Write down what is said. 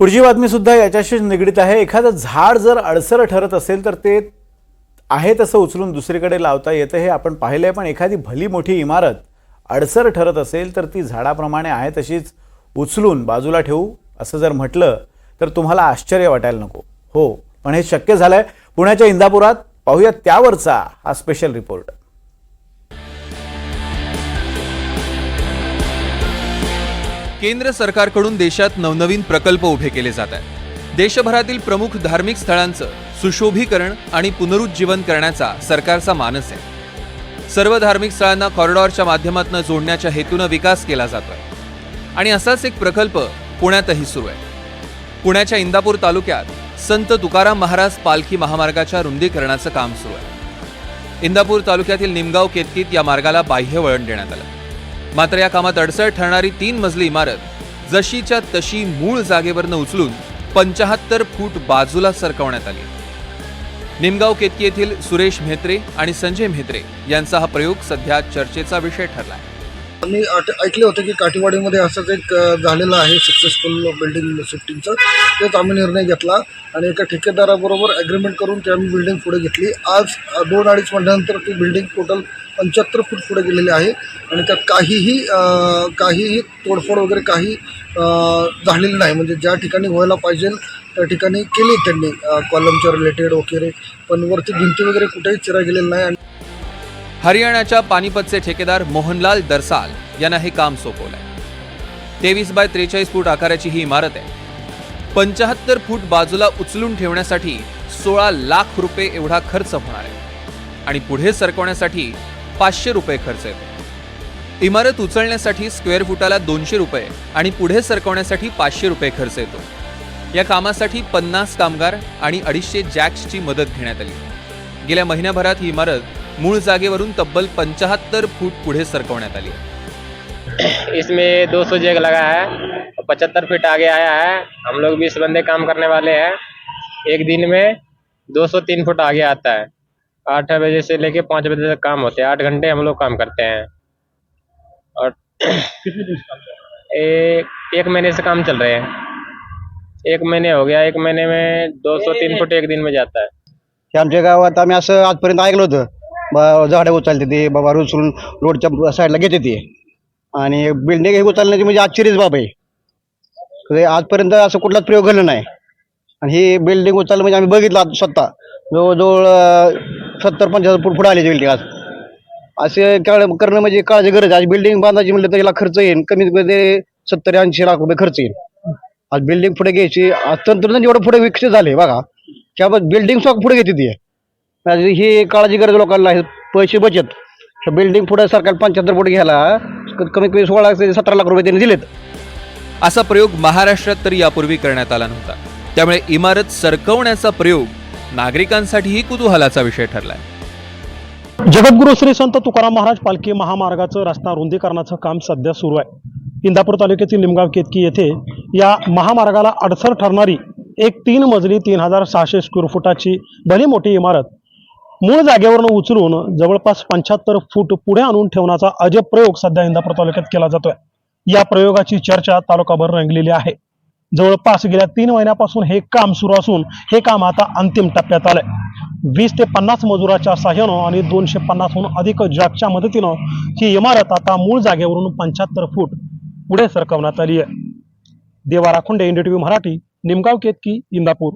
पुढची बातमी सुद्धा याच्याशीच निगडीत आहे. एखादं झाड जर अडसर ठरत असेल तर ते आहे तसं उचलून दुसरीकडे लावता येतं हे आपण पाहिलं आहे पण एखादी भली मोठी इमारत अडसर ठरत असेल तर ती झाडाप्रमाणे आहे तशीच उचलून बाजूला ठेवू असं जर म्हटलं तर तुम्हाला आश्चर्य वाटायला नको. हो पण हे शक्य झालं आहे पुण्याच्या इंदापुरात पाहूया त्यावरचा हा स्पेशल रिपोर्ट केंद्र सरकारकडून देशात नवनवीन प्रकल्प उभे केले जात आहेत. देशभरातील प्रमुख धार्मिक स्थळांचं सुशोभीकरण आणि पुनरुज्जीवन करण्याचा सरकारचा मानस आहे. सर्व धार्मिक स्थळांना कॉरिडॉरच्या माध्यमातून जोडण्याच्या हेतूनं विकास केला जातोय. आणि असाच एक प्रकल्प पुण्यातही सुरू आहे. पुण्याच्या इंदापूर तालुक्यात संत तुकाराम महाराज पालखी महामार्गाच्या रुंदीकरणाचं काम सुरू आहे. इंदापूर तालुक्यातील निमगाव केतकीत या मार्गाला बाह्य वळण देण्यात आलं. मात्र या कामात अडसळ ठरणारी तीन मजली इमारत जशीच्या तशी मूळ जागेवरनं उचलून पंचाहत्तर फूट बाजूला सरकवण्यात आली. निमगाव केतकी येथील सुरेश म्हेत्रे आणि संजय म्हेत्रे यांचा हा प्रयोग सध्या चर्चेचा विषय ठरला आहे मी आट- ऐकले होते की काठीवाडीमध्ये असंच एक झालेलं आहे सक्सेसफुल बिल्डिंग शिफ्टिंगचं तेच आम्ही निर्णय घेतला आणि एका ठेकेदाराबरोबर ॲग्रीमेंट करून ती आम्ही बिल्डिंग पुढे घेतली. आज दोन अडीच महिन्यानंतर ती बिल्डिंग टोटल पंच्याहत्तर फूट पुढे गेलेली आहे आणि त्यात काहीही काहीही तोडफोड वगैरे काही झालेली नाही. म्हणजे ज्या ठिकाणी व्हायला पाहिजे त्या ठिकाणी केली त्यांनी कॉलमच्या रिलेटेड वगैरे. पण वरती भिंती वगैरे कुठेही चिरा गेलेली नाही आणि हरियाणाच्या पानिपतचे ठेकेदार मोहनलाल दरसाल यांना हे काम सोपवलंय. तेवीस बाय त्रेचाळीस फूट आकाराची ही इमारत आहे. पंचाहत्तर फूट बाजूला उचलून ठेवण्यासाठी सोळा लाख रुपये एवढा खर्च होणार आहे. आणि पुढे सरकवण्यासाठी पाचशे रुपये खर्च येतो. इमारत उचलण्यासाठी स्क्वेअर फुटाला दोनशे रुपये आणि पुढे सरकवण्यासाठी पाचशे रुपये खर्च येतो. या कामासाठी पन्नास कामगार आणि अडीचशे जॅक्सची मदत घेण्यात आली. गेल्या महिन्याभरात ही इमारत मूळ जागेवरून तब्बल पंचाहत्तर फूट पुढे सरकवण्यात आली इसमें 200 जैक लगा है पचहत्तर फीट आगे आया है हम लोग बीस बंदे काम करने वाले हैं। एक दिन में 203 फुट आगे आता है। आठ बजे से लेके पाँच बजे तक काम होते हैं। आठ घंटे हम लोग काम करते हैं। और एक एक महीने से काम चल रहे हैं। एक महीने हो गया। एक महीने में 203 फुट एक दिन में जाता है। आमच्या गावात आम्ही असं आजपर्यंत ऐकलं होतं झाडं उचलते ते बाबा उचलून रोडच्या साईडला घेते ते. आणि बिल्डिंग हे उचलण्याची म्हणजे आश्चर्यच बाब आहे. म्हणजे आजपर्यंत असं कुठलाच प्रयोग घडला नाही. आणि ही बिल्डिंग उचललं म्हणजे आम्ही बघितलं आज स्वतः. जवळजवळ सत्तर पंच्याहत्तर फूट पुढे आली बिल्डिंग आज. असे काळ करणं म्हणजे काळाची गरज आहे. आज बिल्डिंग बांधायची म्हणलं तर याला खर्च येईल कमीत कमी सत्तर ऐंशी लाख रुपये खर्च येईल आज बिल्डिंग पुढे घ्यायची आज तंत्रज्ञान एवढं पुढे विकसित झाले बघा. त्याबाबत बिल्डिंग स्वतः पुढे घेते ती. ही काळाची गरज लोकांना आहे. पैसे बचत. बिल्डिंग पुढे सरकार पंच्याहत्तर फूट घ्यायला क- कमीत कमी सोळा ते सतरा लाख रुपये त्यांनी दिलेत. असा प्रयोग महाराष्ट्रात तरी यापूर्वी करण्यात आला नव्हता. त्यामुळे इमारत सरकवण्याचा प्रयोग नागरिकांसाठीही कुतूहलाचा विषय ठरलाय. जगद्गुरू श्री संत तुकाराम महाराज पालखी महामार्गाचं रस्ता रुंदीकरणाचं काम सध्या सुरू आहे. इंदापूर तालुक्यातील निमगाव केतकी येथे या महामार्गाला अडसर ठरणारी एक तीन मजली तीन हजार सहाशे स्क्वेअर फुटाची भली मोठी इमारत मूळ जागेवरून उचलून जवळपास पंच्याहत्तर फूट पुढे आणून ठेवण्याचा अजब प्रयोग सध्या इंदापूर तालुक्यात केला जातोय. या प्रयोगाची चर्चा तालुकाभर रंगलेली आहे. जवळपास गेल्या तीन महिन्यापासून हे काम सुरू असून हे काम आता अंतिम टप्प्यात आलंय. वीस ते पन्नास मजुराच्या सहाय्यानं आणि दोनशे पन्नासहून अधिक जॅकच्या मदतीनं ही इमारत आता मूळ जागेवरून पंच्याहत्तर फूट पुढे सरकवण्यात आली आहे देवा राखुंडे इंडिया टीव्ही मराठी निमगाव केतकी इंदापूर.